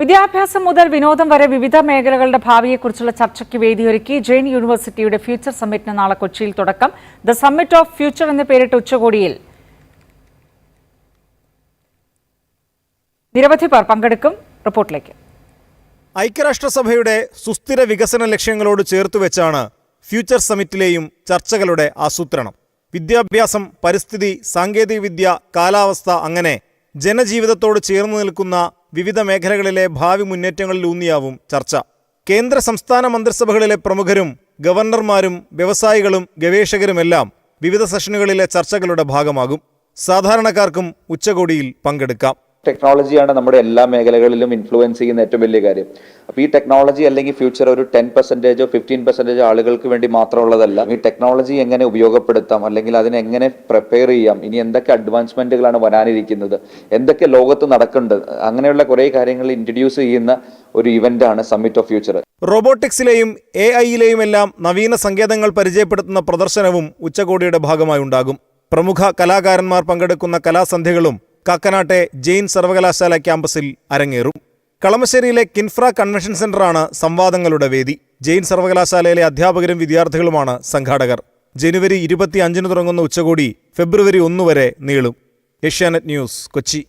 വിദ്യാഭ്യാസം മുതൽ വിനോദം വരെ വിവിധ മേഖലകളുടെ ഭാവിയെക്കുറിച്ചുള്ള ചർച്ചയ്ക്ക് വേദിയൊരുക്കി ജെയിൻ യൂണിവേഴ്സിറ്റിയുടെ ഫ്യൂച്ചർ സമ്മിറ്റിന് നാളെ കൊച്ചിയിൽ തുടക്കം. ദ സമ്മിറ്റ് ഓഫ് ഫ്യൂച്ചർ എന്ന പേരിട്ട ഉച്ചകോടിയിൽ നിരവധി പേർ പങ്കെടുക്കും. റിപ്പോർട്ടിലേക്ക്. ഐക്യരാഷ്ട്രസഭയുടെ സുസ്ഥിര വികസന ലക്ഷ്യങ്ങളോട് ചേർത്തുവെച്ചാണ് ഫ്യൂച്ചർ സമ്മിറ്റിലെയും ചർച്ചകളുടെ ആസൂത്രണം. വിദ്യാഭ്യാസം പരിസ്ഥിതി സാങ്കേതികവിദ്യ കാലാവസ്ഥ അങ്ങനെ ജനജീവിതത്തോട് ചേർന്ന് നിൽക്കുന്ന വിവിധ മേഖലകളിലെ ഭാവി മുന്നേറ്റങ്ങളിലൂന്നിയാവും ചർച്ച. കേന്ദ്ര സംസ്ഥാന മന്ത്രിസഭകളിലെ പ്രമുഖരും ഗവർണർമാരും വ്യവസായികളും ഗവേഷകരുമെല്ലാം വിവിധ സെഷനുകളിലെ ചർച്ചകളുടെ ഭാഗമാകും. സാധാരണക്കാർക്കും ഉച്ചകോടിയിൽ പങ്കെടുക്കാം. ടെക്നോളജിയാണ് നമ്മുടെ എല്ലാ മേഖലകളിലും ഇൻഫ്ലുവൻസ് ചെയ്യുന്ന ഏറ്റവും വലിയ കാര്യം. അപ്പോൾ ഈ ടെക്നോളജി അല്ലെങ്കിൽ ഫ്യൂച്ചർ ഒരു ടെൻ പെർസെന്റേജോ ഫിഫ്റ്റീൻ പെർസെന്റേജോ ആളുകൾക്ക് വേണ്ടി മാത്രമുള്ളതല്ല ഈ ടെക്നോളജി എങ്ങനെ ഉപയോഗപ്പെടുത്താം അല്ലെങ്കിൽ അതിനെ എങ്ങനെ പ്രിപ്പയർ ചെയ്യാം ഇനി എന്തൊക്കെ അഡ്വാൻസ്മെന്റുകളാണ് വരാനിരിക്കുന്നത് എന്തൊക്കെ ലോകത്ത് നടക്കുന്നുണ്ട് അങ്ങനെയുള്ള കുറേ കാര്യങ്ങൾ ഇൻട്രൊഡ്യൂസ് ചെയ്യുന്ന ഒരു ഇവന്റാണ് സമ്മിറ്റ് ഓഫ് ഫ്യൂച്ചർ റോബോട്ടിക്സിലെയും എ ഐയിലെയും എല്ലാം നവീന സങ്കേതങ്ങൾ പരിചയപ്പെടുത്തുന്ന പ്രദർശനവും ഉച്ചകോടിയുടെ ഭാഗമായി ഉണ്ടാകും. പ്രമുഖ കലാകാരന്മാർ പങ്കെടുക്കുന്ന കലാസന്ധ്യകളും കാക്കനാട്ടെ ജെയിൻ സർവകലാശാല ക്യാമ്പസിൽ അരങ്ങേറും. കളമശ്ശേരിയിലെ കിൻഫ്ര കൺവെൻഷൻ സെന്ററാണ് സംവാദങ്ങളുടെ വേദി. ജെയിൻ സർവകലാശാലയിലെ അധ്യാപകരും വിദ്യാർത്ഥികളുമാണ് സംഘാടകർ. ജനുവരി ഇരുപത്തി അഞ്ചിന് തുടങ്ങുന്ന ഉച്ചകോടി ഫെബ്രുവരി ഒന്ന് വരെ നീളും. ഏഷ്യാനെറ്റ് ന്യൂസ് കൊച്ചി.